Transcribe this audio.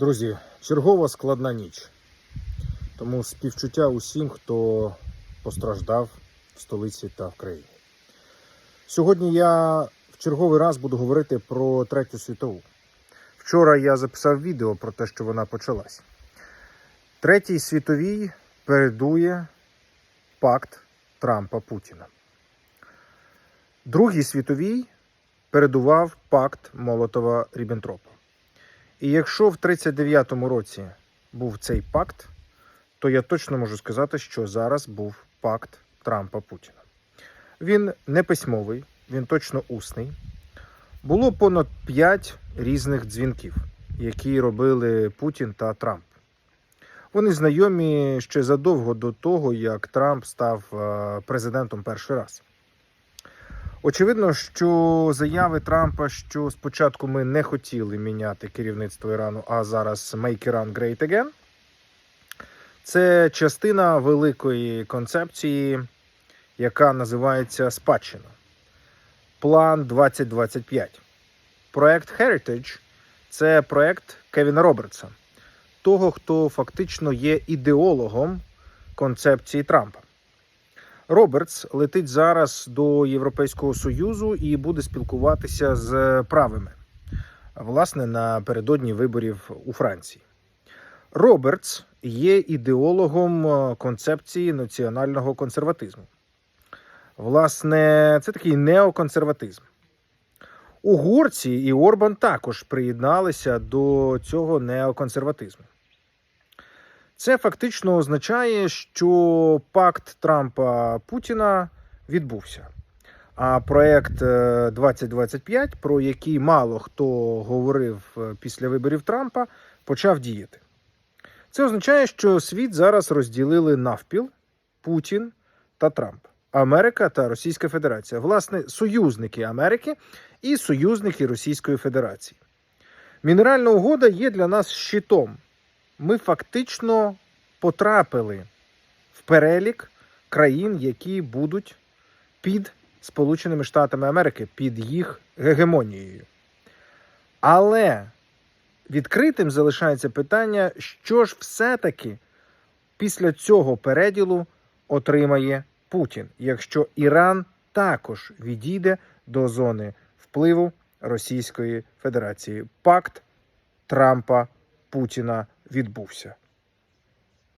Друзі, чергова складна ніч. Тому співчуття усім, хто постраждав в столиці та в країні. Сьогодні я в черговий раз буду говорити про Третю світову. Вчора я записав відео про те, що вона почалась. Третій світовій передує пакт Трампа Путіна. Другій світовій передував пакт Молотова Ріббентропа. І якщо в 39-му році був цей пакт, то я точно можу сказати, що зараз був пакт Трампа Путіна. Він не письмовий, він точно усний. Було понад 5 різних дзвінків, які робили Путін та Трамп. Вони знайомі ще задовго до того, як Трамп став е, президентом перший раз. Очевидно, що заяви Трампа, що спочатку ми не хотіли міняти керівництво Ірану, а зараз make Iran great again, це частина великої концепції, яка називається спадщина. План 2025. Проект Heritage це проект Кевіна Робертса, того, хто фактично є ідеологом концепції Трампа. Робертс летить зараз до Європейського Союзу і буде спілкуватися з правими, власне, напередодні виборів у Франції. Робертс є ідеологом е, концепції національного консерватизму. Власне, це такий неоконсерватизм. Угорці і Орбан також приєдналися до цього неоконсерватизму. Це фактично означає, що пакт Трампа Путіна відбувся. А проект е, 2025, про який мало хто говорив е, після виборів Трампа, почав діяти. Це означає, що світ зараз розділили навпіл Путін та Трамп, Америка та Російська Федерація. Власне, союзники Америки і союзники Російської Федерації. Мінеральна угода є для нас щитом ми фактично потрапили в перелік країн, які будуть під Сполученими Штатами Америки, під їх гегемонією. Але відкритим залишається питання, що ж все-таки після цього переділу отримає Путін, якщо Іран також відійде до зони впливу Російської Федерації. Пакт Трампа Путіна відбувся.